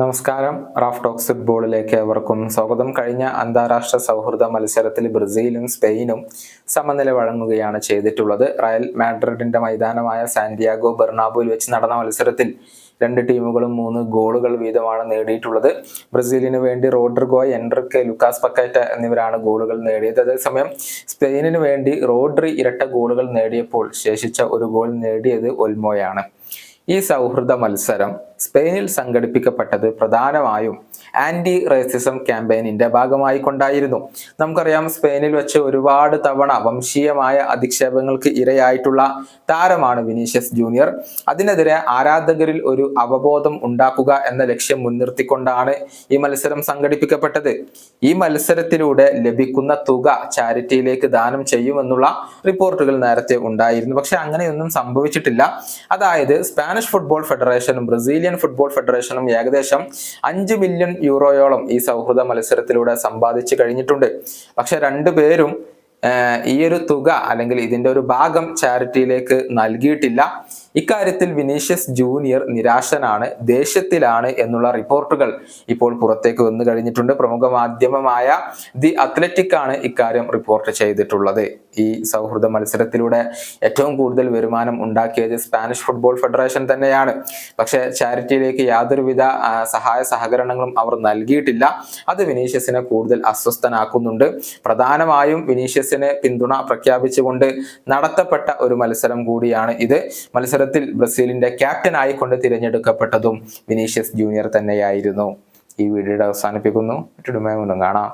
നമസ്കാരം. Raf talks ഫുട്ബോളിലേക്ക് ഏവർക്കും സ്വാഗതം. കഴിഞ്ഞ അന്താരാഷ്ട്ര സൗഹൃദ മത്സരത്തിൽ ബ്രസീലും സ്പെയിനും സമനില വഴങ്ങുകയാണ് ചെയ്തിട്ടുള്ളത്. റയൽ മാഡ്രിഡിന്റെ മൈതാനമായ സാന്റിയാഗോ ബെർണാബോയിൽ വെച്ച് നടന്ന മത്സരത്തിൽ രണ്ട് ടീമുകളും മൂന്ന് ഗോളുകൾ വീതമാണ് നേടിയിട്ടുള്ളത്. ബ്രസീലിന് വേണ്ടി റോഡ്രിഗോ എൻട്രിക്ക് ലുക്കാസ് പക്കറ്റ എന്നിവരാണ് ഗോളുകൾ നേടിയത്. അതേസമയം സ്പെയിനിന് വേണ്ടി റോഡ്രി ഇരട്ട ഗോളുകൾ നേടിയപ്പോൾ ശേഷിച്ച ഒരു ഗോൾ നേടിയത് ഒൽമോയാണ്. ഈ സൗഹൃദ മത്സരം സ്പെയിനിൽ സംഘടിപ്പിക്കപ്പെട്ടത് പ്രധാനമായും ആന്റി റേസിസം ക്യാമ്പയിനിന്റെ ഭാഗമായി കൊണ്ടായിരുന്നു. നമുക്കറിയാം സ്പെയിനിൽ വെച്ച് ഒരുപാട് തവണ വംശീയമായ അധിക്ഷേപങ്ങൾക്ക് ഇരയായിട്ടുള്ള താരമാണ് വിനീഷ്യസ് ജൂനിയർ. അതിനെതിരെ ആരാധകരിൽ ഒരു അവബോധം ഉണ്ടാക്കുക എന്ന ലക്ഷ്യം മുൻനിർത്തിക്കൊണ്ടാണ് ഈ മത്സരം സംഘടിപ്പിക്കപ്പെട്ടത്. ഈ മത്സരത്തിലൂടെ ലഭിക്കുന്ന തുക ചാരിറ്റിയിലേക്ക് ദാനം ചെയ്യുമെന്നുള്ള റിപ്പോർട്ടുകൾ നേരത്തെ ഉണ്ടായിരുന്നു. പക്ഷെ അങ്ങനെയൊന്നും സംഭവിച്ചിട്ടില്ല. അതായത് സ്പാനിഷ് ഫുട്ബോൾ ഫെഡറേഷനും ബ്രസീലിയൻ ഫുട്ബോൾ ഫെഡറേഷനും ഏകദേശം അഞ്ച് മില്യൺ യൂറോയോളം ഈ സൗഹൃദ മത്സരത്തിലൂടെ സമ്പാദിച്ചു കഴിഞ്ഞിട്ടുണ്ട്. പക്ഷെ രണ്ടുപേരും പേരും ഈ ഒരു തുക അല്ലെങ്കിൽ ഇതിന്റെ ഒരു ഭാഗം ചാരിറ്റിയിലേക്ക് നൽകിയിട്ടില്ല. ഇക്കാര്യത്തിൽ വിനീഷ്യസ് ജൂനിയർ നിരാശനാണ് ദേഷ്യത്തിലാണ് എന്നുള്ള റിപ്പോർട്ടുകൾ ഇപ്പോൾ പുറത്തേക്ക് വന്നു കഴിഞ്ഞിട്ടുണ്ട്. പ്രമുഖ മാധ്യമമായ ദി അത്ലറ്റിക് ആണ് ഇക്കാര്യം റിപ്പോർട്ട് ചെയ്തിട്ടുള്ളത്. ഈ സൗഹൃദ മത്സരത്തിലൂടെ ഏറ്റവും കൂടുതൽ വരുമാനം ഉണ്ടാക്കിയത് സ്പാനിഷ് ഫുട്ബോൾ ഫെഡറേഷൻ തന്നെയാണ്. പക്ഷേ ചാരിറ്റിയിലേക്ക് യാതൊരുവിധ സഹായ സഹകരണങ്ങളും അവർ നൽകിയിട്ടില്ല. അത് വിനീഷ്യസിനെ കൂടുതൽ അസ്വസ്ഥനാക്കുന്നുണ്ട്. പ്രധാനമായും വിനീഷ്യസിന് പിന്തുണ പ്രഖ്യാപിച്ചുകൊണ്ട് നടത്തപ്പെട്ട ഒരു മത്സരം കൂടിയാണ് ഇത്. മത്സരത്തിൽ ബ്രസീലിന്റെ ക്യാപ്റ്റൻ ആയിക്കൊണ്ട് തിരഞ്ഞെടുക്കപ്പെട്ടതും വിനീഷ്യസ് ജൂനിയർ തന്നെയായിരുന്നു. ഈ വീഡിയോയുടെ അവസാനിപ്പിക്കുന്നു. മറ്റൊരു കാണാം.